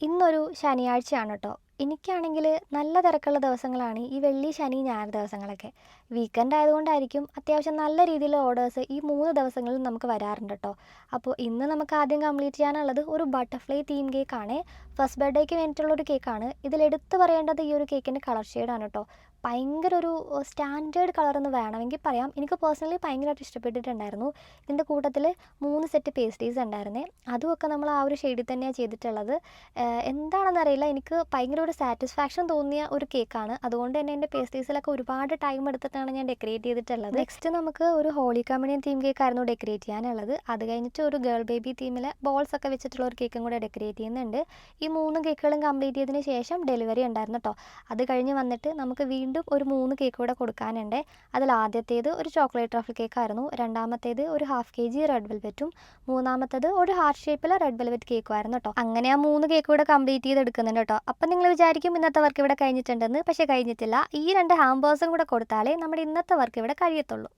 ഇന്നൊരു ശനിയാഴ്ചയാണ് കേട്ടോ എനിക്കാണെങ്കിൽ നല്ല തിരക്കുള്ള ദിവസങ്ങളാണ് ഈ വെള്ളി ശനി ഞായർ ദിവസങ്ങളൊക്കെ. വീക്കെൻഡ് ആയതുകൊണ്ടായിരിക്കും അത്യാവശ്യം നല്ല രീതിയിലുള്ള ഓർഡേഴ്സ് ഈ മൂന്ന് ദിവസങ്ങളിൽ നമുക്ക് വരാറുണ്ട് കേട്ടോ അപ്പോൾ ഇന്ന് നമുക്ക് ആദ്യം കംപ്ലീറ്റ് ചെയ്യാനുള്ളത് ഒരു ബട്ടർഫ്ലൈ തീം കേക്കാണ് ഫസ്റ്റ് ബർത്ത്ഡേക്ക് വേണ്ടിയിട്ടുള്ള ഒരു കേക്കാണ് ഇതിൽ എടുത്തു പറയേണ്ടത് ഈ ഒരു കേക്കിന്റെ കളർ ഷെയ്ഡാണ് കേട്ടോ ഭയങ്കര ഒരു സ്റ്റാൻഡേർഡ് കളർ എന്ന് വേണമെങ്കിൽ പറയാം. എനിക്ക് പേഴ്സണലി ഭയങ്കരമായിട്ട് ഇഷ്ടപ്പെട്ടിട്ടുണ്ടായിരുന്നു. ഇതിന്റെ കൂട്ടത്തിൽ മൂന്ന് സെറ്റ് പേസ്റ്റീസ് ഉണ്ടായിരുന്നേ. അതുമൊക്കെ നമ്മൾ ആ ഒരു ഷെയ്ഡിൽ തന്നെയാണ് ചെയ്തിട്ടുള്ളത്. എന്താണെന്നറിയില്ല. എനിക്ക് ഭയങ്കര ഒരു സാറ്റിസ്ഫാക്ഷൻ തോന്നിയ ഒരു കേക്കാണ്. അതുകൊണ്ട് തന്നെ എന്റെ പേസ്റ്റീസിലൊക്കെ ഒരുപാട് ടൈം എടുത്തിട്ടാണ് ഞാൻ ഡെക്കറേറ്റ് ചെയ്തിട്ടുള്ളത്. നെക്സ്റ്റ് നമുക്ക് ഒരു ഹോളി കമ്പനി തീം കേക്കായിരുന്നു ഡെക്കറേറ്റ് ചെയ്യാനുള്ളത്. അത് കഴിഞ്ഞിട്ട് ഒരു ഗേൾ ബേബി തീമിലെ ബോൾസ് ഒക്കെ വെച്ചിട്ടുള്ള ഒരു കേക്കും കൂടെ ഡെക്കറേറ്റ് ചെയ്യുന്നുണ്ട്. ഈ മൂന്ന് കേക്കുകളും കംപ്ലീറ്റ് ചെയ്തതിന് ശേഷം ഡെലിവറി ഉണ്ടായിരുന്നു കേട്ടോ അത് കഴിഞ്ഞ് വന്നിട്ട് നമുക്ക് വീണ്ടും ഒരു മൂന്ന് കേക്ക് കൂടെ കൊടുക്കാനുണ്ട്. അതിൽ ആദ്യത്തേത് ഒരു ചോക്ലേറ്റ് ട്രഫിൾ കേക്കായിരുന്നു രണ്ടാമത്തേത് ഒരു ഹാഫ് കെ ജി റെഡ് വെൽവെറ്റും മൂന്നാമത്തേത് ഒരു ഹാർട്ട് ഷേപ്പിലെ റെഡ് വെൽവെറ്റ് കേക്കും ആയിരുന്നു കേട്ടോ അങ്ങനെ ആ മൂന്ന് കേക്ക് കൂടെ കംപ്ലീറ്റ് ചെയ്ത് എടുക്കുന്നുണ്ട് കേട്ടോ അപ്പം നിങ്ങൾ വിചാരിക്കും ഇന്നത്തെ വർക്ക് ഇവിടെ കഴിഞ്ഞിട്ടുണ്ടെന്ന് പക്ഷേ കഴിഞ്ഞിട്ടില്ല. ഈ രണ്ട് ഹാംബേഴ്സും കൂടെ കൊടുത്താലേ നമ്മുടെ ഇന്നത്തെ വർക്ക് ഇവിടെ കഴിയത്തുള്ളൂ.